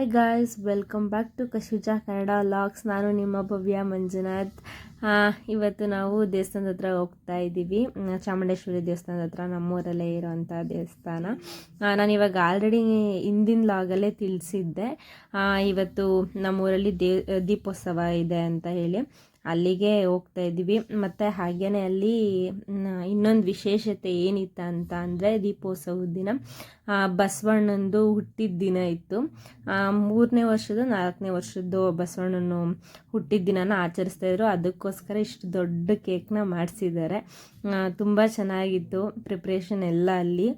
Hi guys welcome back to ಕಶುಜಾ Kannada logs ನಾನು ನಿಮ್ಮ ಭವ್ಯ ಮಂಜುನಾಥ್. ಇವತ್ತು ನಾವು ದೇವಸ್ಥಾನದ ಹತ್ರ ಹೋಗ್ತಾ ಇದ್ದೀವಿ. ಚಾಮುಂಡೇಶ್ವರಿ ದೇವಸ್ಥಾನದ ಹತ್ರ ನಮ್ಮೂರಲ್ಲೇ ಇರೋವಂಥ ದೇವಸ್ಥಾನ. ನಾನು ಇವಾಗ ಆಲ್ರೆಡಿ ಹಿಂದಿನ ಲಾಗಲ್ಲೇ ತಿಳಿಸಿದ್ದೆ. ಇವತ್ತು ನಮ್ಮೂರಲ್ಲಿ ದೇ ದೀಪೋತ್ಸವ ಇದೆ ಅಂತ ಹೇಳಿ. ಅಲ್ಲಿಗೆ ಹೋಗ್ತಾ ಇದ್ದೀವಿ. ಮತ್ತು ಹಾಗೇ ಅಲ್ಲಿ ಇನ್ನೊಂದು ವಿಶೇಷತೆ ಏನಿತ್ತು ಅಂತ ಅಂದರೆ ದೀಪೋತ್ಸವದ ದಿನ. ಬಸವಣ್ಣಂದು ಹುಟ್ಟಿದ ದಿನ ಇತ್ತು. ಮೂರನೇ ವರ್ಷದ ನಾಲ್ಕನೇ ವರ್ಷದ್ದು ಬಸವಣ್ಣನ ಹುಟ್ಟಿದ ದಿನನ ಆಚರಿಸ್ತಾ ಇದ್ರು. ಅದಕ್ಕೋಸ್ಕರ ಇಷ್ಟು ದೊಡ್ಡ ಕೇಕ್ನ ಮಾಡಿಸಿದ್ದಾರೆ. ತುಂಬ ಚೆನ್ನಾಗಿತ್ತು ಪ್ರಿಪ್ರೇಷನ್ ಎಲ್ಲ ಅಲ್ಲಿ.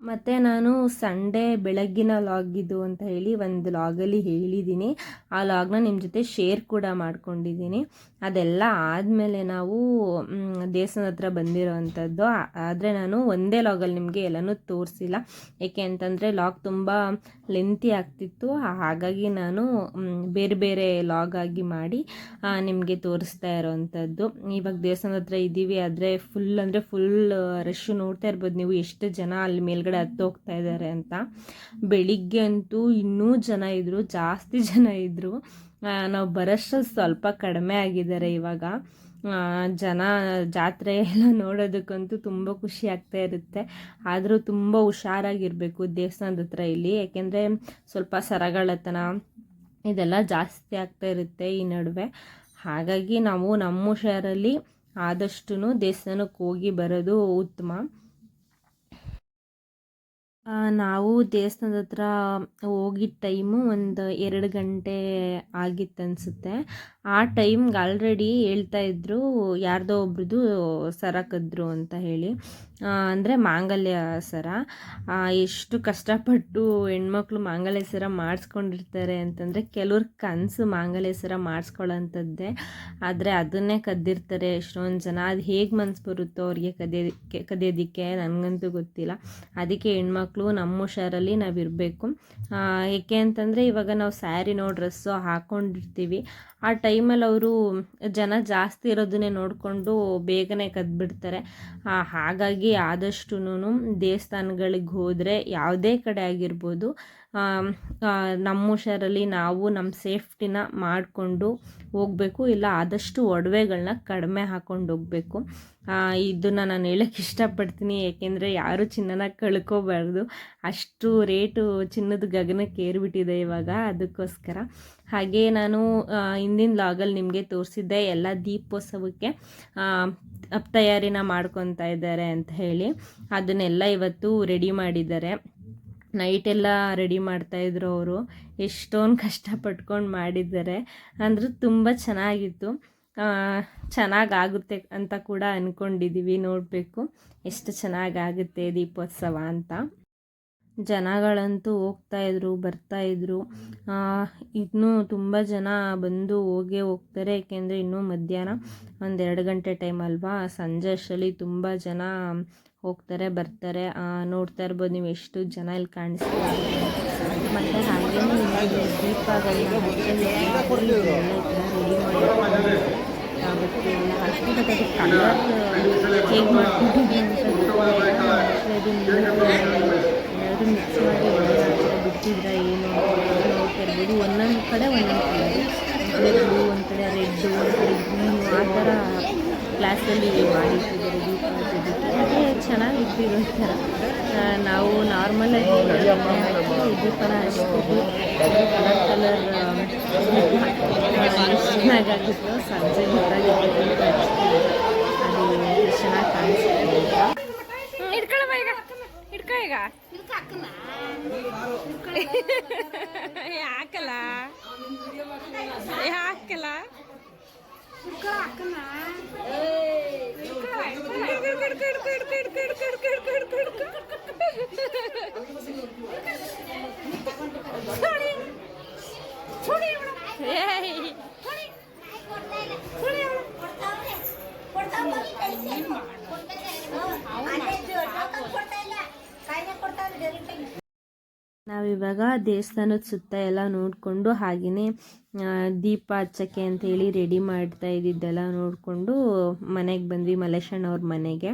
ಮತ್ತು ನಾನು ಸಂಡೇ ಬೆಳಗ್ಗಿನ ಲಾಗ್ ಇದು ಅಂತ ಹೇಳಿ ಒಂದು ಲಾಗಲ್ಲಿ ಹೇಳಿದ್ದೀನಿ. ಆ ಲಾಗ್ನ ನಿಮ್ಮ ಜೊತೆ ಶೇರ್ ಕೂಡ ಮಾಡ್ಕೊಂಡಿದ್ದೀನಿ. ಅದೆಲ್ಲ ಆದಮೇಲೆ ನಾವು ದೇವಸ್ಥಾನ ಹತ್ರ ಬಂದಿರೋವಂಥದ್ದು. ಆದರೆ ನಾನು ಒಂದೇ ಲಾಗಲ್ಲಿ ನಿಮಗೆ ಎಲ್ಲನೂ ತೋರಿಸಿಲ್ಲ. ಏಕೆ ಅಂತಂದರೆ ಲಾಗ್ ತುಂಬ ಲೆಂತಿ ಆಗ್ತಿತ್ತು. ಹಾಗಾಗಿ ನಾನು ಬೇರೆ ಬೇರೆ ಲಾಗ್ ಆಗಿ ಮಾಡಿ ನಿಮಗೆ ತೋರಿಸ್ತಾ ಇರೋವಂಥದ್ದು. ಇವಾಗ ದೇವಸ್ಥಾನದ ಹತ್ರ ಇದ್ದೀವಿ ಆದರೆ ಫುಲ್ ಅಂದರೆ ಫುಲ್ ರಶ್ಶು ನೋಡ್ತಾ ಇರ್ಬೋದು ನೀವು. ಎಷ್ಟು ಜನ ಅಲ್ಲಿ ಮೇಲ್ಗಡೆ ಹತ್ತು ಹೋಗ್ತಾ ಇದ್ದಾರೆ ಅಂತ. ಬೆಳಿಗ್ಗೆ ಅಂತೂ ಇನ್ನೂ ಜನ ಇದ್ದರು ಜಾಸ್ತಿ ಜನ ಇದ್ದರು ನಾವು ಬರೋಷ್ಟು ಸ್ವಲ್ಪ ಕಡಿಮೆ ಆಗಿದ್ದಾರೆ ಇವಾಗ. ಜನ ಜಾತ್ರೆ ಎಲ್ಲ ನೋಡೋದಕ್ಕಂತೂ ತುಂಬ ಖುಷಿ ಆಗ್ತಾ ಇರುತ್ತೆ. ಆದರೂ ತುಂಬ ಹುಷಾರಾಗಿರಬೇಕು ದೇವಸ್ಥಾನದ ಹತ್ರ ಇಲ್ಲಿ. ಯಾಕೆಂದರೆ ಸ್ವಲ್ಪ ಸರಗಳತನ ಇದೆಲ್ಲ ಜಾಸ್ತಿ ಆಗ್ತಾ ಇರುತ್ತೆ ಈ ನಡುವೆ. ಹಾಗಾಗಿ ನಾವು ನಮ್ಮ ಹುಷಾರಲ್ಲಿ ಆದಷ್ಟು ದೇವಸ್ಥಾನಕ್ಕೆ ಹೋಗಿ ಬರೋದು ಉತ್ತಮ. ನಾವು ದೇವಸ್ಥಾನದ ಹತ್ರ ಹೋಗಿದ್ದ ಟೈಮು ಒಂದು ಎರಡು ಗಂಟೆ ಆಗಿತ್ತು ಅನಿಸುತ್ತೆ. ಆ ಟೈಮ್ಗೆ ಆಲ್ರೆಡಿ ಹೇಳ್ತಾ ಇದ್ದರು ಯಾರ್ದೋ ಒಬ್ರದ್ದು ಸರ ಕದ್ರು ಅಂತ ಹೇಳಿ. ಅಂದರೆ ಮಾಂಗಲ್ಯ ಸರ. ಎಷ್ಟು ಕಷ್ಟಪಟ್ಟು ಹೆಣ್ಮಕ್ಳು ಮಾಂಗಲ್ಯ ಸರ ಮಾಡಿಸ್ಕೊಂಡಿರ್ತಾರೆ ಅಂತಂದರೆ ಕೆಲವ್ರ ಕನಸು ಮಾಂಗಲ್ಯ ಸರ ಮಾಡಿಸ್ಕೊಳ್ಳೋಂಥದ್ದೇ. ಆದರೆ ಅದನ್ನೇ ಕದ್ದಿರ್ತಾರೆ. ಎಷ್ಟೊಂದು ಜನ, ಅದು ಹೇಗೆ ಮನಸ್ಸು ಬರುತ್ತೋ ಅವ್ರಿಗೆ ಕದಿಯೋದಕ್ಕೆ ಕದಿಯೋದಕ್ಕೆ ನನಗಂತೂ ಗೊತ್ತಿಲ್ಲ. ಅದಕ್ಕೆ ಹೆಣ್ಮಕ್ಳು ನಮ್ಮ ಹುಷಾರಲ್ಲಿ ನಾವು ಇರಬೇಕು ಏಕೆ ಅಂತಂದರೆ ಇವಾಗ ನಾವು ಸ್ಯಾರಿನೋ ಡ್ರೆಸ್ಸೋ ಹಾಕ್ಕೊಂಡಿರ್ತೀವಿ ಆ ಟೈಮಲ್ಲಿ ಅವರು ಜನ ಜಾಸ್ತಿ ಇರೋದನ್ನೇ ನೋಡಿಕೊಂಡು ಬೇಗನೆ ಕದ್ಬಿಡ್ತಾರೆ. ಆ, ಹಾಗಾಗಿ ಆದಷ್ಟು ದೇವಸ್ಥಾನಗಳಿಗೆ ಹೋದರೆ ಯಾವುದೇ ಕಡೆ ಆಗಿರ್ಬೋದು ನಮ್ಮ ಹುಷಾರಲ್ಲಿ ನಾವು ನಮ್ಮ ಸೇಫ್ಟಿನ ಮಾಡಿಕೊಂಡು ಹೋಗಬೇಕು, ಇಲ್ಲ ಆದಷ್ಟು ಒಡವೆಗಳನ್ನ ಕಡಿಮೆ ಹಾಕ್ಕೊಂಡು ಹೋಗಬೇಕು. ಇದನ್ನು ನಾನು ಹೇಳೋಕ್ಕೆ ಇಷ್ಟಪಡ್ತೀನಿ ಏಕೆಂದರೆ ಯಾರು ಚಿನ್ನನ ಕಳ್ಕೋಬಾರ್ದು. ಅಷ್ಟು ರೇಟು ಚಿನ್ನದ ಗಗನಕ್ಕೆ ಏರಿಬಿಟ್ಟಿದೆ ಇವಾಗ, ಅದಕ್ಕೋಸ್ಕರ. ಹಾಗೆ ನಾನು ಹಿಂದಿನ ಲಾಗಲ್ಲಿ ನಿಮಗೆ ತೋರಿಸಿದ್ದೆ ಎಲ್ಲ ದೀಪೋತ್ಸವಕ್ಕೆ ತಯಾರಿನ ಮಾಡ್ಕೊತಾ ಇದ್ದಾರೆ ಅಂತ ಹೇಳಿ. ಅದನ್ನೆಲ್ಲ ಇವತ್ತು ರೆಡಿ ಮಾಡಿದ್ದಾರೆ. ನೈಟೆಲ್ಲ ರೆಡಿ ಮಾಡ್ತಾಯಿದ್ರು ಅವರು. ಎಷ್ಟೊಂದು ಕಷ್ಟಪಟ್ಕೊಂಡು ಮಾಡಿದ್ದಾರೆ. ಅಂದರೂ ತುಂಬ ಚೆನ್ನಾಗಿತ್ತು. ಚೆನ್ನಾಗಾಗುತ್ತೆ ಅಂತ ಕೂಡ ಅಂದ್ಕೊಂಡಿದ್ದೀವಿ ನೋಡಬೇಕು. ಎಷ್ಟು ಚೆನ್ನಾಗಾಗುತ್ತೆ ದೀಪೋತ್ಸವ ಅಂತ. ಜನಗಳಂತೂ ಹೋಗ್ತಾಯಿದ್ರು ಬರ್ತಾಯಿದ್ರು ಇನ್ನೂ ತುಂಬ ಜನ ಬಂದು ಹೋಗೇ ಹೋಗ್ತಾರೆ. ಏಕೆಂದರೆ ಇನ್ನೂ ಮಧ್ಯಾಹ್ನ ಒಂದೆರಡು ಗಂಟೆ ಟೈಮ್ ಅಲ್ವಾ? ಸಂಜೆ ಅಷ್ಟರಲ್ಲಿ ತುಂಬ ಜನ ಹೋಗ್ತಾರೆ, ಬರ್ತಾರೆ. ನೋಡ್ತಾ ಇರ್ಬೋದು, ನೀವು ಎಷ್ಟು ಜನ ಇಲ್ಲಿ ಕಾಣಿಸ್ತಾರೆ. ಮತ್ತು ಹಾಗೆ ಎರಡು ಮಿಕ್ಸ್ ಮಾಡಿ ಬಿಟ್ಟಿದ್ರೆ ಏನು ನೋಡ್ತಾ ಇರ್ಬೋದು ಒಂದೊಂದು ಕಡೆ ಒಂದೊಂದು ಕಡೆ ಒಂದು ಕಡೆ ರೆಡ್ ಒಂದು ಕಡೆ ಗ್ರೀನು ಆ ಗ್ಲಾಸಲ್ಲಿ ಮಾಡಿಟ್ಟಿದ್ದಾರೆ ಅದೇ ಚೆನ್ನಾಗಿತ್ತು ಆ, ನಾವು ನಾರ್ಮಲಾಗಿ ದೀಪನ ಹಚ್ಬೋದು ಕಲರ್ ಕಲರ್ ಎಷ್ಟು ಚೆನ್ನಾಗಾಗುತ್ತೋ. ಸಂಜೆ ಹೊರಗೆ ಅದು ಚೆನ್ನಾಗಿ ಕಾಣಿಸ್ತಿದೆ ಈಗ. ಹಿಡ್ಕೊ ಈಗ. ಹಾಕಲ್ಲ. ಹಾಕಲ್ಲ. ನಾವಿವಾಗ ದೇವಸ್ಥಾನದ ಸುತ್ತ ಎಲ್ಲ ನೋಡಿಕೊಂಡು ಹಾಗೆಯೇ ದೀಪ ಹಚ್ಚಕ್ಕೆ ಅಂಥೇಳಿ ರೆಡಿ ಮಾಡ್ತಾ ಇದ್ದಿದ್ದೆಲ್ಲ ನೋಡಿಕೊಂಡು ಮನೆಗೆ ಬಂದ್ವಿ, ಮಲೇಶಣ್ಣ ಅವ್ರ ಮನೆಗೆ.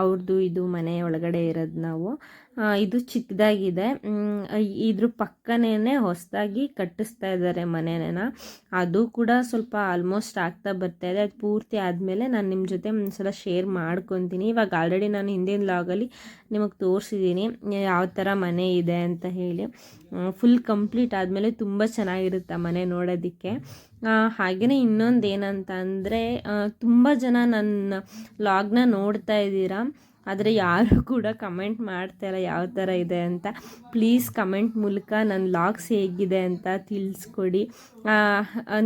ಅವ್ರದ್ದು ಇದು ಮನೆ ಒಳಗಡೆ ಇರೋದು ನಾವು. ಇದು ಚಿಕ್ಕದಾಗಿದೆ ಇದ್ರ ಪಕ್ಕನೇ ಹೊಸದಾಗಿ ಕಟ್ಟಿಸ್ತಾ ಇದ್ದಾರೆ ಮನೆನ ಅದು ಕೂಡ ಸ್ವಲ್ಪ ಆಲ್ಮೋಸ್ಟ್ ಆಗ್ತಾ ಬರ್ತಾ ಇದೆ. ಅದು ಪೂರ್ತಿ ಆದಮೇಲೆ ನಾನು ನಿಮ್ಮ ಜೊತೆ ಒಂದ್ಸಲ ಶೇರ್ ಮಾಡ್ಕೊತೀನಿ. ಇವಾಗ ಆಲ್ರೆಡಿ ನಾನು ಹಿಂದಿನ ಲಾಗಲ್ಲಿ ನಿಮಗೆ ತೋರಿಸಿದ್ದೀನಿ ಯಾವ ಥರ ಮನೆ ಇದೆ ಅಂತ ಹೇಳಿ. ಫುಲ್ ಕಂಪ್ಲೀಟ್ ಆದಮೇಲೆ ತುಂಬ ಚೆನ್ನಾಗಿರುತ್ತೆ ಮನೆ ಮನೆ ನೋಡೋದಕ್ಕೆ ಹಾಗೆಯೇ ಇನ್ನೊಂದು ಏನಂತ ಅಂದರೆ ತುಂಬ ಜನ ನನ್ನ ಲಾಗ್ನ ನೋಡ್ತಾ ಇದ್ದೀರಾ, ಆದರೆ ಯಾರು ಕೂಡ ಕಮೆಂಟ್ ಮಾಡ್ತಾಯಿಲ್ಲ ಯಾವ ಥರ ಇದೆ ಅಂತ. ಪ್ಲೀಸ್ ಕಮೆಂಟ್ ಮೂಲಕ ನನ್ನ ಲಾಗ್ಸ್ ಹೇಗಿದೆ ಅಂತ ತಿಳಿಸ್ಕೊಡಿ.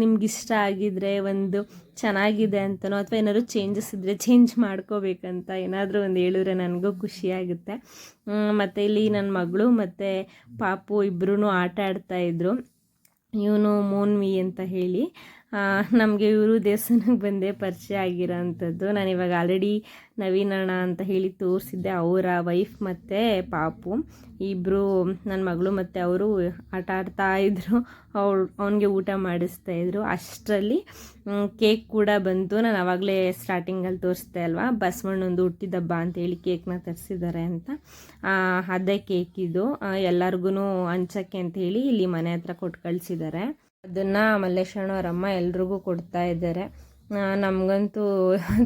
ನಿಮಗಿಷ್ಟ ಆಗಿದ್ರೆ, ಒಂದು ಚೆನ್ನಾಗಿದೆ ಅಂತನೋ, ಅಥವಾ ಏನಾದ್ರು ಚೇಂಜಸ್ ಇದ್ದರೆ ಚೇಂಜ್ ಮಾಡ್ಕೋಬೇಕಂತ ಏನಾದರೂ ಒಂದು ಹೇಳಿದ್ರೆ ನನಗೂ ಖುಷಿಯಾಗುತ್ತೆ ಮತ್ತು ಇಲ್ಲಿ ನನ್ನ ಮಗಳು ಮತ್ತು ಪಾಪು ಇಬ್ಬರೂ ಆಟ ಆಡ್ತಾಯಿದ್ರು ಇವನು ಮೋನ್ವಿ ಅಂತ ಹೇಳಿ. ನಮಗೆ ಇವರು ದೇವಸ್ಥಾನಕ್ಕೆ ಬಂದೇ ಪರಿಚಯ ಆಗಿರೋ ಅಂಥದ್ದು ನಾನು ಇವಾಗ ಆಲ್ರೆಡಿ ನವೀನಣ್ಣ ಅಂತ ಹೇಳಿ ತೋರಿಸಿದ್ದೆ, ಅವರ ವೈಫ್ ಮತ್ತು ಪಾಪು. ಇಬ್ಬರು ನನ್ನ ಮಗಳು ಮತ್ತು ಅವರು ಆಟ ಆಡ್ತಾ ಇದ್ದರು ಅವಳು, ಅವನಿಗೆ ಊಟ ಮಾಡಿಸ್ತಾ ಇದ್ರು. ಅಷ್ಟರಲ್ಲಿ ಕೇಕ್ ಕೂಡ ಬಂತು. ನಾನು ಆವಾಗಲೇ ಸ್ಟಾರ್ಟಿಂಗಲ್ಲಿ ತೋರಿಸ್ದೆ ಅಲ್ವಾ? ಬಸವಣ್ಣಂದು ಹುಟ್ಟಿದಬ್ಬ ಅಂತೇಳಿ ಕೇಕ್ನ ತರಿಸಿದ್ದಾರೆ ಅಂತ. ಅದೇ ಕೇಕಿದು ಎಲ್ಲರಿಗೂ ಹಂಚಕ್ಕೆ ಅಂತೇಳಿ ಇಲ್ಲಿ ಮನೆ ಹತ್ರ ಕೊಟ್ಟು ಕಳಿಸಿದ್ದಾರೆ. ಅದನ್ನು ಅವರಮ್ಮ ಎಲ್ರಿಗೂ ಕೊಡ್ತಾ ಇದ್ದಾರೆ. ನಮಗಂತೂ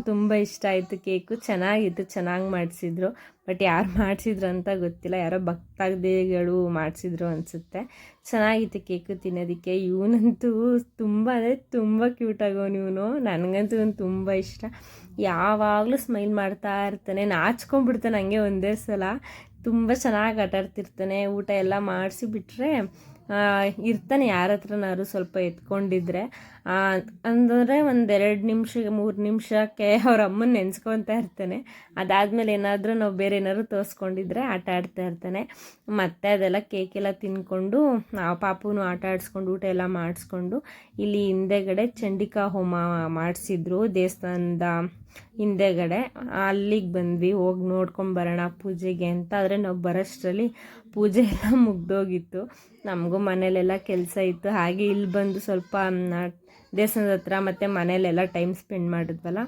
ತುಂಬ ಇಷ್ಟ ಆಯಿತು ಕೇಕು. ಚೆನ್ನಾಗಿತ್ತು, ಚೆನ್ನಾಗಿ ಮಾಡಿಸಿದ್ರು. ಬಟ್ ಯಾರು ಮಾಡಿಸಿದ್ರು ಅಂತ ಗೊತ್ತಿಲ್ಲ. ಯಾರೋ ಭಕ್ತಾದಿಗಳು ಮಾಡಿಸಿದ್ರು ಅನಿಸುತ್ತೆ. ಚೆನ್ನಾಗಿತ್ತು ಕೇಕು ತಿನ್ನೋದಕ್ಕೆ. ಇವನಂತೂ ತುಂಬ, ಅಂದರೆ ತುಂಬ ಕ್ಯೂಟ್ ಆಗೋನು ಇವನು. ನನಗಂತೂ ಇವನು ತುಂಬ ಇಷ್ಟ. ಯಾವಾಗಲೂ ಸ್ಮೈಲ್ ಮಾಡ್ತಾ ಇರ್ತಾನೆ. ನಾಚ್ಕೊಂಡ್ಬಿಡ್ತಾನೆ ಹಂಗೆ ಒಂದೇ ಸಲ. ತುಂಬ ಚೆನ್ನಾಗಿ ಆಟಾಡ್ತಿರ್ತಾನೆ. ಊಟ ಎಲ್ಲ ಮಾಡಿಸಿ ಬಿಟ್ಟರೆ ಇರ್ತಾನೆ ಯಾರ ಹತ್ರನಾದ್ರು ಸ್ವಲ್ಪ ಎತ್ಕೊಂಡಿದ್ರೆ. ಅಂದರೆ ಒಂದೆರಡು ನಿಮಿಷ, ಮೂರು ನಿಮಿಷಕ್ಕೆ ಅವ್ರ ಅಮ್ಮನ ನೆನೆಸ್ಕೊತಾ ಇರ್ತಾನೆ. ಅದಾದಮೇಲೆ ಏನಾದರೂ ನಾವು ಬೇರೆ ಏನಾದ್ರು ತೋರಿಸ್ಕೊಂಡಿದ್ರೆ ಆಟ ಆಡ್ತಾ ಇರ್ತಾನೆ. ಮತ್ತೆ ಅದೆಲ್ಲ ಕೇಕೆಲ್ಲ ತಿನ್ಕೊಂಡು ನಾವು ಪಾಪುನು ಆಟ ಆಡಿಸ್ಕೊಂಡು, ಊಟ ಎಲ್ಲ ಮಾಡಿಸ್ಕೊಂಡು, ಇಲ್ಲಿ ಹಿಂದೆಗಡೆ ಚಂಡಿಕಾ ಹೋಮ ಮಾಡಿಸಿದ್ರು ದೇವಸ್ಥಾನದ ಹಿಂದೆಗಡೆ. ಅಲ್ಲಿಗೆ ಬಂದ್ವಿ, ಹೋಗಿ ನೋಡ್ಕೊಂಡು ಬರೋಣ ಪೂಜೆಗೆ ಅಂತ. ಆದರೆ ನಾವು ಬರೋಷ್ಟರಲ್ಲಿ ಪೂಜೆ ಎಲ್ಲ ಮುಗ್ದೋಗಿತ್ತು. ನಮಗೂ ಮನೇಲೆಲ್ಲ ಕೆಲಸ ಇತ್ತು. ಹಾಗೆ ಇಲ್ಲಿ ಬಂದು ಸ್ವಲ್ಪ ದೇವಸ್ಥಾನದ ಹತ್ರ ಮತ್ತು ಮನೇಲೆಲ್ಲ ಟೈಮ್ ಸ್ಪೆಂಡ್ ಮಾಡಿದ್ವಲ್ಲ.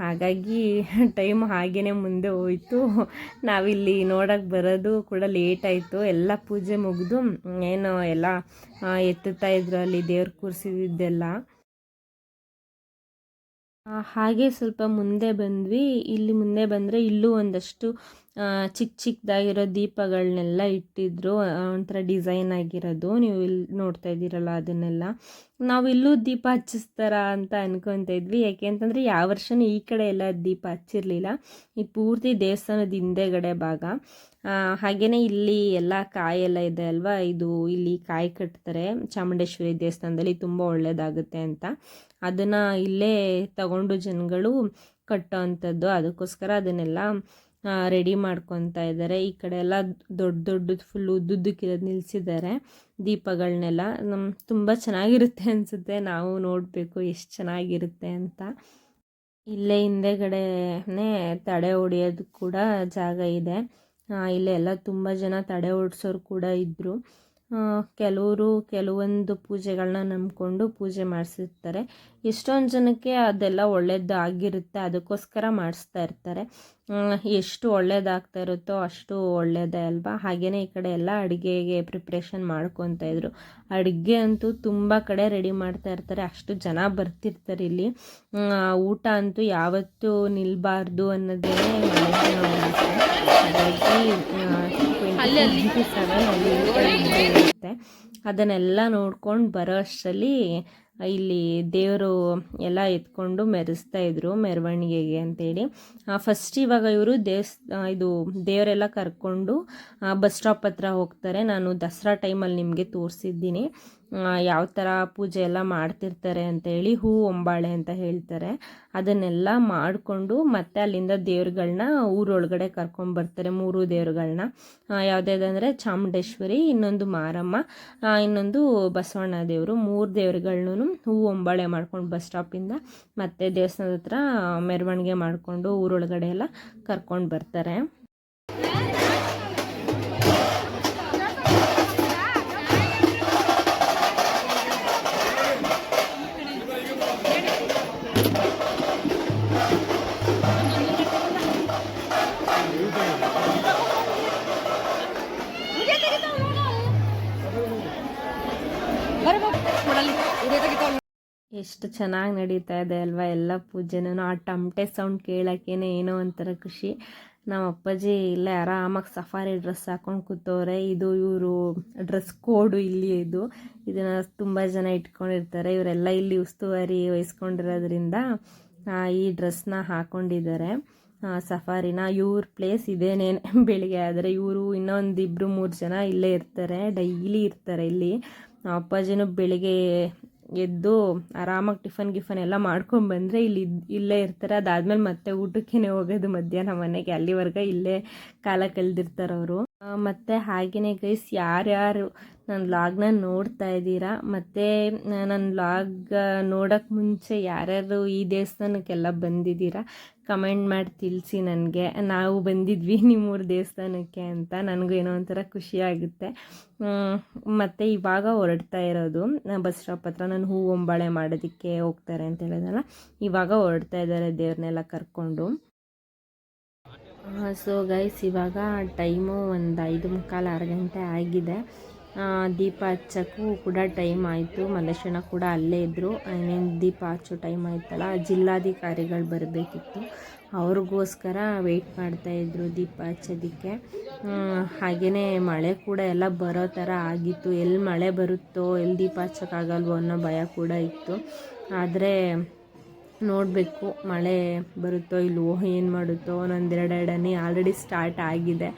ಹಾಗಾಗಿ ಟೈಮ್ ಹಾಗೇ ಮುಂದೆ ಹೋಯಿತು. ನಾವಿಲ್ಲಿ ನೋಡೋಕ್ಕೆ ಬರೋದು ಕೂಡ ಲೇಟ್ ಆಯಿತು. ಎಲ್ಲ ಪೂಜೆ ಮುಗಿದು ಏನು ಎಲ್ಲ ಎತ್ತುತ್ತಾ ಇದ್ರು ಅಲ್ಲಿ ದೇವ್ರು ಕೂರಿಸಿದ್ದೆಲ್ಲ. ಹಾಗೆ ಸ್ವಲ್ಪ ಮುಂದೆ ಬಂದ್ವಿ. ಇಲ್ಲಿ ಮುಂದೆ ಬಂದರೆ ಇಲ್ಲೂ ಒಂದಷ್ಟು ಚಿಕ್ಕ ಚಿಕ್ಕದಾಗಿರೋ ದೀಪಗಳನ್ನೆಲ್ಲ ಇಟ್ಟಿದ್ರು. ಒಂಥರ ಡಿಸೈನ್ ಆಗಿರೋದು. ನೀವು ಇಲ್ಲಿ ನೋಡ್ತಾ ಇದ್ದೀರಲ್ಲ ಅದನ್ನೆಲ್ಲ. ನಾವು ಇಲ್ಲೂ ದೀಪ ಹಚ್ಚಿಸ್ತಾರ ಅಂತ ಅನ್ಕೊತಾ ಇದ್ವಿ. ಯಾಕೆ ಅಂತಂದರೆ ಯಾವ ವರ್ಷನೂ ಈ ಕಡೆ ಎಲ್ಲ ದೀಪ ಹಚ್ಚಿರಲಿಲ್ಲ. ಈ ಪೂರ್ತಿ ದೇವಸ್ಥಾನದ ಹಿಂದೆಗಡೆ ಭಾಗ. ಹಾಗೆಯೇ ಇಲ್ಲಿ ಎಲ್ಲ ಕಾಯೆಲ್ಲ ಇದೆ ಅಲ್ವಾ? ಇದು ಇಲ್ಲಿ ಕಾಯಿ ಕಟ್ತಾರೆ. ಚಾಮುಂಡೇಶ್ವರಿ ದೇವಸ್ಥಾನದಲ್ಲಿ ತುಂಬ ಒಳ್ಳೆಯದಾಗುತ್ತೆ ಅಂತ. ಅದನ್ನು ಇಲ್ಲೇ ತಗೊಂಡು ಜನಗಳು ಕಟ್ಟೋ ಅಂಥದ್ದು ಅದಕ್ಕೋಸ್ಕರ ಅದನ್ನೆಲ್ಲ ರೆಡಿ ಮಾಡ್ಕೊತಾ ಇದ್ದಾರೆ. ಈ ಕಡೆ ಎಲ್ಲ ದೊಡ್ಡ ದೊಡ್ಡದು ಫುಲ್ ಉದ್ದುದ್ದಕ್ಕಿರೋದು ನಿಲ್ಲಿಸಿದ್ದಾರೆ ದೀಪಗಳನ್ನೆಲ್ಲ ನಮ್ಮ ತುಂಬ ಚೆನ್ನಾಗಿರುತ್ತೆ ಅನಿಸುತ್ತೆ. ನಾವು ನೋಡಬೇಕು ಎಷ್ಟು ಚೆನ್ನಾಗಿರುತ್ತೆ ಅಂತ. ಇಲ್ಲೇ ಹಿಂದೆಗಡೆನೇ ತಡೆ ಹೊಡಿಯೋದು ಕೂಡ ಜಾಗ ಇದೆ. ಇಲ್ಲೇ ಎಲ್ಲ ತುಂಬ ಜನ ತಡೆ ಓಡಿಸೋರು ಕೂಡ ಇದ್ದರು ಕೆಲವರು ಕೆಲವೊಂದು ಪೂಜೆಗಳನ್ನ ನಂಬಿಕೊಂಡು ಪೂಜೆ ಮಾಡಿಸಿರ್ತಾರೆ. ಎಷ್ಟೊಂದು ಜನಕ್ಕೆ ಅದೆಲ್ಲ ಒಳ್ಳೇದು ಆಗಿರುತ್ತೆ ಅದಕ್ಕೋಸ್ಕರ ಮಾಡಿಸ್ತಾ ಇರ್ತಾರೆ. ಎಷ್ಟು ಒಳ್ಳೇದಾಗ್ತಾ ಇರುತ್ತೋ ಅಷ್ಟು ಒಳ್ಳೇದೇ ಅಲ್ವಾ? ಹಾಗೆಯೇ ಈ ಕಡೆ ಎಲ್ಲ ಅಡುಗೆಗೆ ಪ್ರಿಪ್ರೇಷನ್ ಮಾಡ್ಕೊತಾ ಇದ್ರು. ಅಡುಗೆ ಅಂತೂ ತುಂಬ ಕಡೆ ರೆಡಿ ಮಾಡ್ತಾ ಇರ್ತಾರೆ. ಅಷ್ಟು ಜನ ಬರ್ತಿರ್ತಾರೆ ಇಲ್ಲಿ. ಊಟ ಅಂತೂ ಯಾವತ್ತೂ ನಿಲ್ಲಬಾರ್ದು ಅನ್ನೋದೇ ಇರುತ್ತೆ. ಅದನ್ನೆಲ್ಲ ನೋಡ್ಕೊಂಡು ಬರೋ ಅಷ್ಟರಲ್ಲಿ ಇಲ್ಲಿ ದೇವರು ಎಲ್ಲ ಎತ್ಕೊಂಡು ಮೆರೆಸ್ತಾ ಇದ್ರು ಮೆರವಣಿಗೆಗೆ ಅಂತೇಳಿ. ಫಸ್ಟ್ ಇವಾಗ ಇವರು ದೇವಸ್ ಇದು ದೇವರೆಲ್ಲ ಕರ್ಕೊಂಡು ಬಸ್ ಸ್ಟಾಪ್ ಹತ್ರ ಹೋಗ್ತಾರೆ. ನಾನು ದಸರಾ ಟೈಮಲ್ಲಿ ನಿಮಗೆ ತೋರಿಸಿದ್ದೀನಿ. ಯಾವ ಥರ ಪೂಜೆ ಎಲ್ಲ ಮಾಡ್ತಿರ್ತಾರೆ ಅಂತೇಳಿ ಹೂ ಒಂಬಾಳೆ ಅಂತ ಹೇಳ್ತಾರೆ. ಅದನ್ನೆಲ್ಲ ಮಾಡಿಕೊಂಡು ಮತ್ತೆ ಅಲ್ಲಿಂದ ದೇವ್ರುಗಳನ್ನ ಊರೊಳಗಡೆ ಕರ್ಕೊಂಬರ್ತಾರೆ ಮೂರು ದೇವ್ರುಗಳನ್ನ ಯಾವುದ್ಯಾವುದಂದರೆ ಚಾಮುಂಡೇಶ್ವರಿ, ಇನ್ನೊಂದು ಮಾರಮ್ಮ ಇನ್ನೊಂದು ಬಸವಣ್ಣ ದೇವರು. ಮೂರು ದೇವ್ರುಗಳನ್ನೂ ಹೂ ಒಂಬಾಳೆ ಮಾಡ್ಕೊಂಡು ಬಸ್ ಸ್ಟಾಪಿಂದ ಮತ್ತೆ ದೇವಸ್ಥಾನದ ಹತ್ರ ಮೆರವಣಿಗೆ ಮಾಡಿಕೊಂಡು ಊರೊಳಗಡೆ ಎಲ್ಲ ಕರ್ಕೊಂಡು ಬರ್ತಾರೆ. ಎಷ್ಟು ಚೆನ್ನಾಗಿ ನಡೀತಾ ಇದೆ ಅಲ್ವಾ ಎಲ್ಲ ಪೂಜೆನೂ. ಆ ಟಮಟೆ ಸೌಂಡ್ ಕೇಳೋಕ್ಕೇನೆ ಏನೋ ಒಂಥರ ಖುಷಿ. ನಮ್ಮ ಅಪ್ಪಾಜಿ ಇಲ್ಲೇ ಆರಾಮಾಗಿ ಸಫಾರಿ ಡ್ರೆಸ್ ಹಾಕೊಂಡು ಕೂತವ್ರೆ. ಇದು ಇವರು ಡ್ರೆಸ್ ಕೋಡು ಇಲ್ಲಿ ಇದು. ಇದನ್ನು ತುಂಬ ಜನ ಇಟ್ಕೊಂಡಿರ್ತಾರೆ. ಇವರೆಲ್ಲ ಇಲ್ಲಿ ಉಸ್ತುವಾರಿ ವಹಿಸ್ಕೊಂಡಿರೋದ್ರಿಂದ ಈ ಡ್ರೆಸ್ನ ಹಾಕೊಂಡಿದ್ದಾರೆ. ಆ, ಸಫಾರಿನ ಇವ್ರ ಪ್ಲೇಸ್ ಇದೇನೇನೆ ಬೆಳಿಗ್ಗೆ ಆದರೆ. ಇವರು ಇನ್ನೊಂದು ಇಬ್ಬರು ಮೂರು ಜನ ಇಲ್ಲೇ ಇರ್ತಾರೆ. ಡೈಲಿ ಇರ್ತಾರೆ ಇಲ್ಲಿ. ಅಪ್ಪಾಜಿನೂ ಬೆಳಿಗ್ಗೆ ಎದ್ದು ಆರಾಮಾಗಿ ಟಿಫನ್ ಗಿಫನ್ ಎಲ್ಲ ಮಾಡ್ಕೊಂಡು ಬಂದರೆ ಇಲ್ಲಿ ಇಲ್ಲೇ ಇರ್ತಾರೆ. ಅದಾದ್ಮೇಲೆ ಮತ್ತೆ ಊಟಕ್ಕೇ ಹೋಗೋದು ಮಧ್ಯಾಹ್ನ ಮನೆಗೆ. ಅಲ್ಲಿವರೆಗೆ ಇಲ್ಲೇ ಕಾಲ ಕಳೆದಿರ್ತಾರೆ ಅವರು. ಮತ್ತು ಹಾಗೆಯೇ ಗೈಸ್, ಯಾರ್ಯಾರು ನನ್ನ ಲಾಗ್ನ ನೋಡ್ತಾ ಇದ್ದೀರಾ, ಮತ್ತು ನನ್ನ ಲಾಗ್ ನೋಡೋಕ್ಕೆ ಮುಂಚೆ ಯಾರ್ಯಾರು ಈ ದೇವಸ್ಥಾನಕ್ಕೆಲ್ಲ ಬಂದಿದ್ದೀರಾ ಕಮೆಂಟ್ ಮಾಡಿ ತಿಳಿಸಿ ನನಗೆ. ನಾವು ಬಂದಿದ್ವಿ ನಿಮ್ಮೂರ ದೇವಸ್ಥಾನಕ್ಕೆ ಅಂತ. ನನಗೂ ಏನೋ ಒಂಥರ ಖುಷಿಯಾಗುತ್ತೆ ಮತ್ತು ಇವಾಗ ಹೊರಡ್ತಾ ಇರೋದು ಬಸ್ ಸ್ಟಾಪ್ ಹತ್ರ ನಾನು ಹೂ ಒಂಬಾಳೆ ಮಾಡೋದಕ್ಕೆ ಹೋಗ್ತಾರೆ ಅಂತ ಹೇಳಿದ್ನಲ್ಲ, ಇವಾಗ ಹೊರಡ್ತಾ ಇದ್ದಾರೆ ದೇವ್ರನ್ನೆಲ್ಲ ಕರ್ಕೊಂಡು. ಸೊ ಗೈಸ್ ಇವಾಗ ಟೈಮು ಒಂದು ಐದು ಮುಕ್ಕಾಲು ಆರು ಗಂಟೆ ಆಗಿದೆ. ದೀಪ ಹಚ್ಚೋಕ್ಕೂ ಕೂಡ ಟೈಮ್ ಆಯಿತು. ಮಲ್ಲೇಶಣ್ಣ ಕೂಡ ಅಲ್ಲೇ ಇದ್ದರು ಇನ್ನೇನು ದೀಪ ಹಚ್ಚೋ ಟೈಮ್ ಆಯ್ತಲ್ಲ, ಜಿಲ್ಲಾಧಿಕಾರಿಗಳು ಬರಬೇಕಿತ್ತು. ಅವ್ರಿಗೋಸ್ಕರ ವೆಯ್ಟ್ ಮಾಡ್ತಾಯಿದ್ರು ದೀಪ ಹಚ್ಚೋದಕ್ಕೆ. ಹಾಗೆಯೇ ಮಳೆ ಕೂಡ ಎಲ್ಲ ಬರೋ ಥರ ಆಗಿತ್ತು. ಎಲ್ಲಿ ಮಳೆ ಬರುತ್ತೋ ಎಲ್ಲಿ ದೀಪ ಹಚ್ಚೋಕ್ಕಾಗಲ್ವೋ ಅನ್ನೋ ಭಯ ಕೂಡ ಇತ್ತು. ಆದರೆ ನೋಡಬೇಕು ಮಳೆ ಬರುತ್ತೋ ಇಲ್ವೋ, ಏನು ಮಾಡುತ್ತೋ ಒಂದೆರಡು ಎರಡೆರಡನೇ ಆಲ್ರೆಡಿ ಸ್ಟಾರ್ಟ್ ಆಗಿದೆ.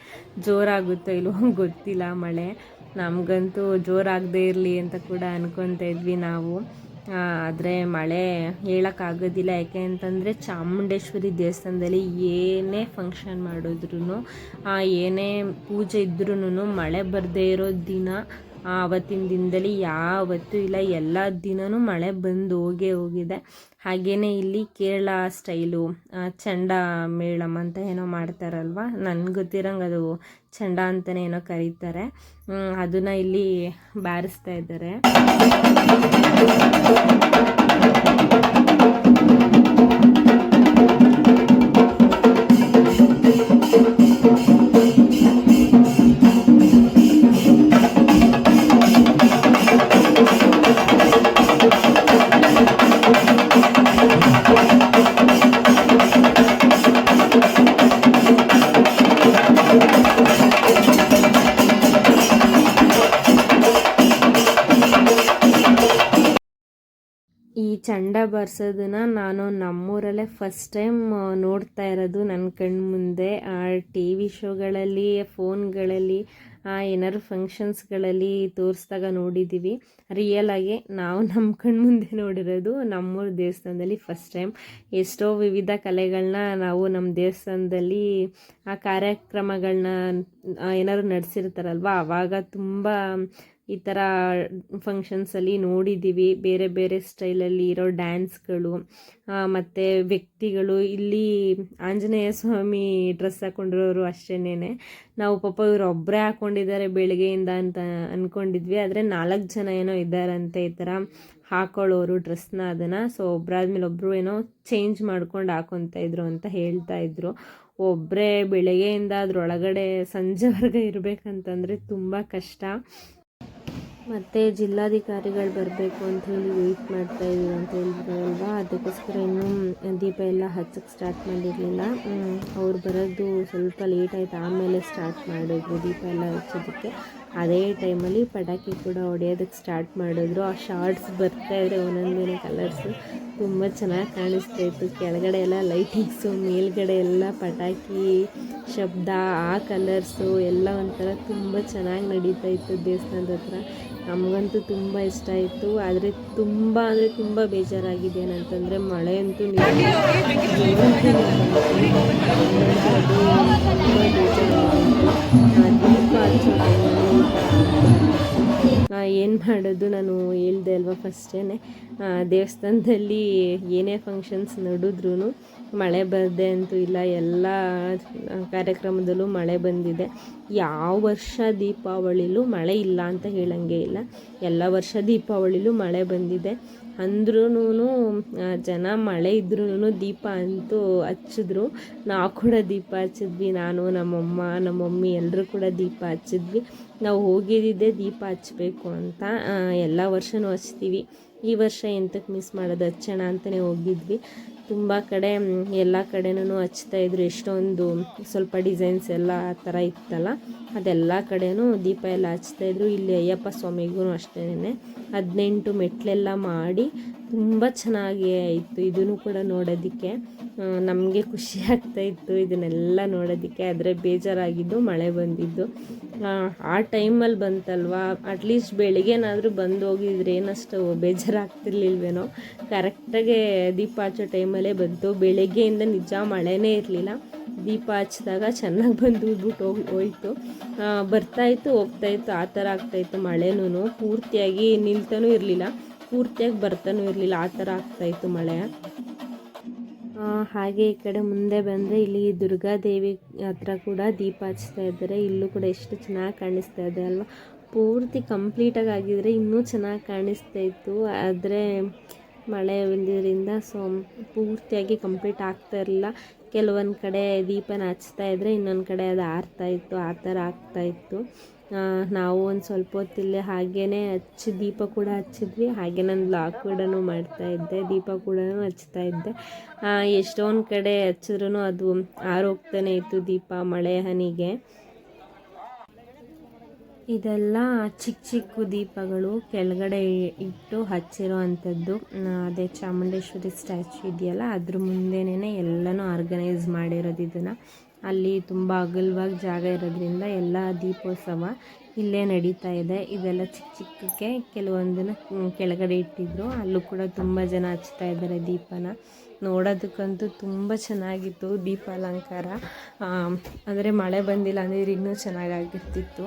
ಜೋರಾಗುತ್ತೋ ಇಲ್ವೋ ಗೊತ್ತಿಲ್ಲ ಮಳೆ. ನಮಗಂತೂ ಜೋರಾಗದೇ ಇರಲಿ ಅಂತ ಕೂಡ ಅನ್ಕೊತಾ ಇದ್ವಿ ನಾವು. ಆದರೆ ಮಳೆ ಹೇಳೋಕ್ಕಾಗೋದಿಲ್ಲ. ಯಾಕೆ ಅಂತಂದರೆ ಚಾಮುಂಡೇಶ್ವರಿ ದೇವಸ್ಥಾನದಲ್ಲಿ ಏನೇ ಫಂಕ್ಷನ್ ಮಾಡಿದ್ರು ಏನೇ ಪೂಜೆ ಇದ್ರೂ ಮಳೆ ಬರದೇ ಇರೋ ದಿನ ಆವತ್ತಿನ ದಿನದಲ್ಲಿ ಯಾವತ್ತೂ ಇಲ್ಲ. ಎಲ್ಲ ದಿನವೂ ಮಳೆ ಬಂದು ಹೋಗೇ ಹೋಗಿದೆ. ಹಾಗೇ ಇಲ್ಲಿ ಕೇರಳ ಸ್ಟೈಲು ಚಂಡ ಮೇಳಮ್ ಅಂತ ಏನೋ ಮಾಡ್ತಾರಲ್ವ? ನನ್ಗೆ ಗೊತ್ತಿರಂಗೆ ಅದು ಚಂಡ ಅಂತಲೇ ಏನೋ ಕರೀತಾರೆ. ಅದನ್ನು ಇಲ್ಲಿ ಬಾರಿಸ್ತಾ ಇದ್ದಾರೆ. ಚಂಡ ಬರ್ಸೋದನ್ನ ನಾನು ನಮ್ಮೂರಲ್ಲೇ ಫಸ್ಟ್ ಟೈಮ್ ನೋಡ್ತಾ ಇರೋದು ನನ್ನ ಕಣ್ಣು ಮುಂದೆ. ಟಿ ವಿ ಶೋಗಳಲ್ಲಿ ಫೋನ್ಗಳಲ್ಲಿ ಏನಾದ್ರು ಫಂಕ್ಷನ್ಸ್ಗಳಲ್ಲಿ ತೋರಿಸಿದಾಗ ನೋಡಿದ್ದೀವಿ ರಿಯಲ್ ನಾವು ನಮ್ಮ ಕಣ್ಣು ಮುಂದೆ ನೋಡಿರೋದು ನಮ್ಮೂರ ದೇವಸ್ಥಾನದಲ್ಲಿ ಫಸ್ಟ್ ಟೈಮ್ ಎಷ್ಟೋ ವಿವಿಧ ಕಲೆಗಳನ್ನ ನಾವು ನಮ್ಮ ದೇವಸ್ಥಾನದಲ್ಲಿ, ಆ ಕಾರ್ಯಕ್ರಮಗಳನ್ನ ಏನಾದ್ರು ನಡೆಸಿರ್ತಾರಲ್ವ? ಆವಾಗ ತುಂಬ ಈ ಥರ ಫಂಕ್ಷನ್ಸಲ್ಲಿ ನೋಡಿದ್ದೀವಿ ಬೇರೆ ಬೇರೆ ಸ್ಟೈಲಲ್ಲಿ ಇರೋ ಡ್ಯಾನ್ಸ್ಗಳು ಮತ್ತು ವ್ಯಕ್ತಿಗಳು. ಇಲ್ಲಿ ಆಂಜನೇಯ ಸ್ವಾಮಿ ಡ್ರೆಸ್ ಹಾಕೊಂಡಿರೋರು ಅಷ್ಟೇನೆ ನಾವು ಪಾಪ ಇವರು ಒಬ್ಬರೇ ಹಾಕ್ಕೊಂಡಿದ್ದಾರೆ ಬೆಳಗ್ಗೆಯಿಂದ ಅಂತ ಅಂದ್ಕೊಂಡಿದ್ವಿ ಆದರೆ ನಾಲ್ಕು ಜನ ಏನೋ ಇದ್ದಾರಂತೆ ಈ ಥರ ಹಾಕೊಳ್ಳೋರು ಡ್ರೆಸ್ನ ಅದನ್ನು. ಸೊ ಒಬ್ಬರಾದ್ಮೇಲೆ ಒಬ್ಬರು ಏನೋ ಚೇಂಜ್ ಮಾಡ್ಕೊಂಡು ಹಾಕೊತಾ ಇದ್ರು ಅಂತ ಹೇಳ್ತಾ ಇದ್ರು. ಒಬ್ಬರೇ ಬೆಳಗ್ಗೆಯಿಂದ ಅದ್ರೊಳಗಡೆ ಸಂಜೆವರೆಗೆ ಇರಬೇಕಂತಂದರೆ ತುಂಬ ಕಷ್ಟ. ಮತ್ತು ಜಿಲ್ಲಾಧಿಕಾರಿಗಳು ಬರಬೇಕು ಅಂತ ಹೇಳಿ ವೆಯ್ಟ್ ಮಾಡ್ತಾ ಇದ್ದೀವಿ ಅಂತ ಹೇಳಿದ್ರಲ್ವಾ ಅದಕ್ಕೋಸ್ಕರ ಇನ್ನೂ ದೀಪ ಎಲ್ಲ ಹಚ್ಚಕ್ಕೆ ಸ್ಟಾರ್ಟ್ ಮಾಡಿರಲಿಲ್ಲ. ಅವ್ರು ಬರೋದು ಸ್ವಲ್ಪ ಲೇಟ್ ಆಯಿತು. ಆಮೇಲೆ ಸ್ಟಾರ್ಟ್ ಮಾಡಿದ್ರು ದೀಪ ಎಲ್ಲ ಹಚ್ಚೋದಕ್ಕೆ. ಅದೇ ಟೈಮಲ್ಲಿ ಪಟಾಕಿ ಕೂಡ ಹೊಡೆಯೋದಕ್ಕೆ ಸ್ಟಾರ್ಟ್ ಮಾಡಿದ್ರು. ಆ ಶಾರ್ಟ್ಸ್ ಬರ್ತಾ ಇದ್ರೆ ಒಂದೊಂದೇ ಕಲರ್ಸು ತುಂಬ ಚೆನ್ನಾಗಿ ಕಾಣಿಸ್ತಾ ಇತ್ತು. ಕೆಳಗಡೆ ಎಲ್ಲ ಲೈಟಿಂಗ್ಸು ಮೇಲ್ಗಡೆ ಎಲ್ಲ ಪಟಾಕಿ ಶಬ್ದ, ಆ ಕಲರ್ಸು ಎಲ್ಲ ಒಂಥರ ತುಂಬ ಚೆನ್ನಾಗಿ ನಡೀತಾ ಇತ್ತು ದೇವಸ್ಥಾನದ ಹತ್ರ. ನಮಗಂತೂ ತುಂಬ ಇಷ್ಟ ಆಯಿತು. ಆದರೆ ತುಂಬ ಅಂದರೆ ತುಂಬ ಬೇಜಾರಾಗಿದೆ ಏನಂತಂದರೆ ಮಳೆ ಅಂತೂ ಏನು ಮಾಡೋದು ನಾನು ಹೇಳ್ದೆ ಅಲ್ವಾ ಫಸ್ಟೇ ದೇವಸ್ಥಾನದಲ್ಲಿ ಏನೇ ಫಂಕ್ಷನ್ಸ್ ನಡೆದ್ರೂ ಮಳೆ ಬರದೆ ಅಂತೂ ಇಲ್ಲ, ಎಲ್ಲ ಕಾರ್ಯಕ್ರಮದಲ್ಲೂ ಮಳೆ ಬಂದಿದೆ. ಯಾವ ವರ್ಷ ದೀಪಾವಳಿಲೂ ಮಳೆ ಇಲ್ಲ ಅಂತ ಹೇಳಂಗೆ ಇಲ್ಲ. ಎಲ್ಲ ವರ್ಷ ದೀಪಾವಳಿಲೂ ಮಳೆ ಬಂದಿದೆ. ಅಂದ್ರೂ ಜನ ಮಳೆ ಇದ್ರೂ ದೀಪ ಅಂತೂ ಹಚ್ಚಿದ್ರು. ನಾವು ಕೂಡ ದೀಪ ಹಚ್ಚಿದ್ವಿ, ನಾನು, ನಮ್ಮಮ್ಮ ನಮ್ಮ ಮಮ್ಮಿ ಎಲ್ಲರೂ ಕೂಡ ದೀಪ ಹಚ್ಚಿದ್ವಿ. ನಾವು ಹೋಗಿದ್ದಿದ್ದೇ ದೀಪ ಹಚ್ಚಬೇಕು ಅಂತ ಎಲ್ಲ ವರ್ಷವೂ ಹಚ್ತೀವಿ. ಈ ವರ್ಷ ಎಂತಕ್ಕೆ ಮಿಸ್ ಮಾಡೋದು? ಹಚ್ಚೋಣ ಅಂತಲೇ ಹೋಗಿದ್ವಿ. ತುಂಬ ಕಡೆ ಎಲ್ಲ ಕಡೆನೂ ಹಚ್ತಾ ಇದ್ರು. ಎಷ್ಟೊಂದು ಸ್ವಲ್ಪ ಡಿಸೈನ್ಸ್ ಎಲ್ಲ ಆ ಥರ ಇತ್ತಲ್ಲ, ಅದೆಲ್ಲ ಕಡೆನೂ ದೀಪ ಎಲ್ಲ ಹಚ್ತಾಯಿದ್ರು ಇಲ್ಲಿ ಅಯ್ಯಪ್ಪ ಸ್ವಾಮಿಗೂ ಅಷ್ಟೇ ಹದಿನೆಂಟು ಮೆಟ್ಲೆಲ್ಲ ಮಾಡಿ ತುಂಬ ಚೆನ್ನಾಗಿ ಆಯಿತು. ಇದನ್ನು ಕೂಡ ನೋಡೋದಕ್ಕೆ ನಮಗೆ ಖುಷಿ ಆಗ್ತಾ ಇತ್ತು ಇದನ್ನೆಲ್ಲ ನೋಡೋದಕ್ಕೆ. ಆದರೆ ಬೇಜಾರಾಗಿದ್ದು ಮಳೆ ಬಂದಿದ್ದು. ಆ, ಟೈಮಲ್ಲಿ ಬಂತಲ್ವಾ? ಅಟ್ಲೀಸ್ಟ್ ಬೆಳಿಗ್ಗೆನಾದರೂ ಬಂದು ಹೋಗಿದ್ರೆ ಏನಷ್ಟು ಬೇಜಾರಾಗ್ತಿರ್ಲಿಲ್ವೇನೋ? ಕರೆಕ್ಟಾಗೆ ದೀಪ ಹಚ್ಚೋ ಟೈಮಲ್ಲೇ ಬಂತು. ಬೆಳಗ್ಗೆಯಿಂದ ನಿಜ ಮಳೆನೇ ಇರಲಿಲ್ಲ. ದೀಪ ಹಚ್ಚಿದಾಗ ಚೆನ್ನಾಗಿ ಬಂದು ಬಿಟ್ಟು ಹೋಗಿ ಹೋಯ್ತು. ಬರ್ತಾಯಿತ್ತು ಹೋಗ್ತಾಯಿತ್ತು ಆ ಥರ ಆಗ್ತಾಯಿತ್ತು ಮಳೆನೂ ಪೂರ್ತಿಯಾಗಿ ನಿಲ್ತಾನೂ ಇರಲಿಲ್ಲ. ಪೂರ್ತಿಯಾಗಿ ಬರ್ತಾನೂ ಇರಲಿಲ್ಲ, ಆ ಥರ ಆಗ್ತಾಯಿತ್ತು ಮಳೆ. ಹಾಗೆ ಈ ಕಡೆ ಮುಂದೆ ಬಂದರೆ ಇಲ್ಲಿ ದುರ್ಗಾದೇವಿ ಹತ್ರ ಕೂಡ ದೀಪ ಹಚ್ತಾ ಇದ್ದಾರೆ. ಇಲ್ಲೂ ಕೂಡ ಎಷ್ಟು ಚೆನ್ನಾಗಿ ಕಾಣಿಸ್ತಾ ಇದೆ ಅಲ್ವಾ? ಪೂರ್ತಿ ಕಂಪ್ಲೀಟಾಗಿ ಆಗಿದ್ರೆ ಇನ್ನೂ ಚೆನ್ನಾಗಿ ಕಾಣಿಸ್ತಾ ಇತ್ತು. ಆದರೆ ಮಳೆ ಬಂದಿದ್ದರಿಂದ ಸೊ ಪೂರ್ತಿಯಾಗಿ ಕಂಪ್ಲೀಟ್ ಆಗ್ತಾ ಇರಲಿಲ್ಲ. ಕೆಲವೊಂದು ಕಡೆ ದೀಪನ ಹಚ್ತಾ ಇದ್ದರೆ ಇನ್ನೊಂದು ಕಡೆ ಅದು ಆರ್ತಾ ಇತ್ತು, ಆ ಥರ ಆಗ್ತಾ ಇತ್ತು. ನಾವು ಒಂದು ಸ್ವಲ್ಪ ಹೊತ್ತಿಲ್ಲೇ ಹಾಗೇ ಹಚ್ಚಿ ದೀಪ ಕೂಡ ಹಚ್ಚಿದ್ವಿ. ಹಾಗೆ ನಾನು ಲಾಕ್ ಕೂಡ ಮಾಡ್ತಾ ಇದ್ದೆ, ದೀಪ ಕೂಡ ಹಚ್ತಾ ಇದ್ದೆ. ಎಷ್ಟೊಂದು ಕಡೆ ಹಚ್ಚಿದ್ರು ಅದು ಆರೋಗ್ತಾನೆ ಇತ್ತು ದೀಪ, ಮಳೆ, ಹನಿಗೆ. ಇದೆಲ್ಲ ಚಿಕ್ಕ ಚಿಕ್ಕ ದೀಪಗಳು ಕೆಳಗಡೆ ಇಟ್ಟು ಹಚ್ಚಿರೋ ಅಂಥದ್ದು. ಅದೇ ಚಾಮುಂಡೇಶ್ವರಿ ಸ್ಟ್ಯಾಚು ಇದೆಯಲ್ಲ, ಅದ್ರ ಮುಂದೆನೇ ಎಲ್ಲನೂ ಆರ್ಗನೈಸ್ ಮಾಡಿರೋದು ಇದನ್ನು. ಅಲ್ಲಿ ತುಂಬ ಅಗಲವಾಗಿ ಜಾಗ ಇರೋದ್ರಿಂದ ಎಲ್ಲ ದೀಪೋತ್ಸವ ಇಲ್ಲೇ ನಡೀತಾ ಇದೆ. ಇದೆಲ್ಲ ಚಿಕ್ಕ ಚಿಕ್ಕಕ್ಕೆ ಕೆಲವೊಂದನ್ನು ಕೆಳಗಡೆ ಇಟ್ಟಿದ್ರು. ಅಲ್ಲೂ ಕೂಡ ತುಂಬ ಜನ ಹಚ್ತಾ ಇದ್ದಾರೆ ದೀಪನ. ನೋಡೋದಕ್ಕಂತೂ ತುಂಬ ಚೆನ್ನಾಗಿತ್ತು ದೀಪ ಅಲಂಕಾರ ಅಂದರೆ ಮಳೆ ಬಂದಿಲ್ಲ ಅಂದರೆ ಇನ್ನೂ ಚೆನ್ನಾಗಾಗಿರ್ತಿತ್ತು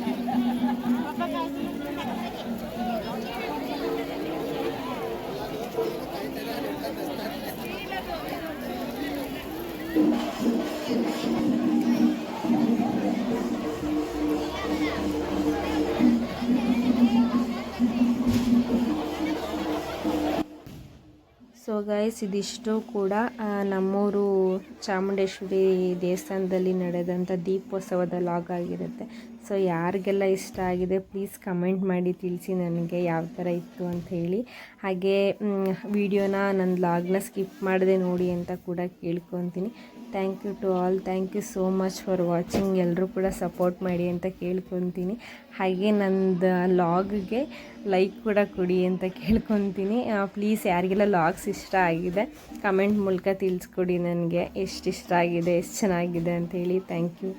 ಸೊ ಗೈಸ್ ಇದಿಷ್ಟು ಕೂಡ ನಮ್ಮೂರು ಚಾಮುಂಡೇಶ್ವರಿ ದೇವಸ್ಥಾನದಲ್ಲಿ ನಡೆದಂಥ ದೀಪೋತ್ಸವದ ಲಾಗ್ ಆಗಿರುತ್ತೆ. ಸೊ ಯಾರಿಗೆಲ್ಲ ಇಷ್ಟ ಆಗಿದೆ ಪ್ಲೀಸ್ ಕಮೆಂಟ್ ಮಾಡಿ, ತಿಳಿಸಿ ನನಗೆ ಯಾವ ಥರ ಇತ್ತು ಅಂತ ಹೇಳಿ. ಹಾಗೆ ವಿಡಿಯೋನ ನನ್ನ ಲಾಗ್ನ ಸ್ಕಿಪ್ ಮಾಡದೆ ನೋಡಿ ಅಂತ ಕೂಡ ಕೇಳ್ಕೊತೀನಿ. Thank you to all thank you so much for watching ಎಲ್ಲರೂ ಕೂಡ ಸಪೋರ್ಟ್ ಮಾಡಿ ಅಂತ ಕೇಳ್ಕೊತೀನಿ. ಹಾಗೆ ನಂದು ಲಾಗ್ಗೆ ಲೈಕ್ ಕೂಡ ಕೊಡಿ ಅಂತ ಕೇಳ್ಕೊತೀನಿ. ಪ್ಲೀಸ್ ಯಾರಿಗೆಲ್ಲ ಲಾಗ್ಸ್ ಇಷ್ಟ ಆಗಿದೆ ಕಮೆಂಟ್ ಮೂಲಕ ತಿಳಿಸ್ಕೊಡಿ. ನನಗೆ ಎಷ್ಟು ಇಷ್ಟ ಆಗಿದೆ, ಎಷ್ಟು ಚೆನ್ನಾಗಿದೆ ಅಂತ ಹೇಳಿ. Thank you